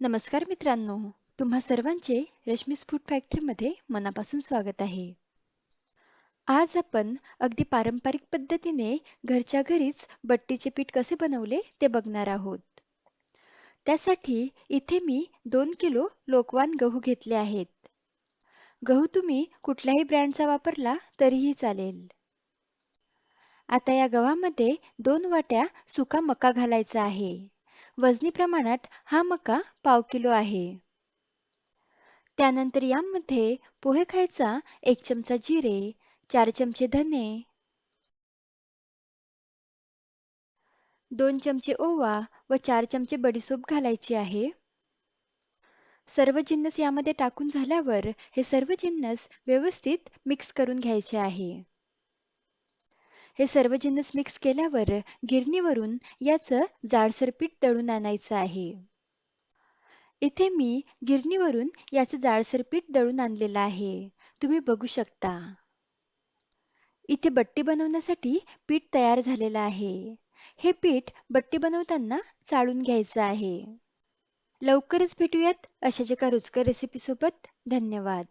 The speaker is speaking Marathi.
नमस्कार मित्रांनो तुम्हा सर्वांचे रश्मी फूड फॅक्टरीमध्ये मनापासून स्वागत आहे. आज आपण अगदी पारंपरिक पद्धतीने घरच्या घरीच बट्टीचे पीठ कसे बनवले ते बघणार आहोत. त्यासाठी इथे मी दोन किलो लोकवान गहू घेतले आहेत. गहू तुम्ही कुठल्याही ब्रँडचा वापरला तरीही चालेल. आता या गव्हामध्ये दोन वाट्या सुका मका घालायचा आहे. वजनी प्रमाणात हा मका पाव किलो आहे. त्यानंतर यामध्ये पोहे खायचा एक चमचा जिरे चार चमचे धने दोन चमचे ओवा व चार चमचे बडीसोप घालायची आहे. सर्व जिन्नस यामध्ये टाकून झाल्यावर हे सर्व जिन्नस व्यवस्थित मिक्स करून घ्यायचे आहे. हे सर्व जिन्नस मिक्स केल्यावर गिरणीवरून याचं जाडसर पीठ दळून आणायचं आहे. इथे मी गिरणीवरून याचं जाडसर पीठ दळून आणलेलं आहे. तुम्ही बघू शकता. इथे बट्टी बनवण्यासाठी पीठ तयार झालेलं आहे. हे पीठ बट्टी बनवताना चाळून घ्यायचं आहे. लवकरच भेटूयात अशाच एका रुचकर रेसिपीसोबत धन्यवाद.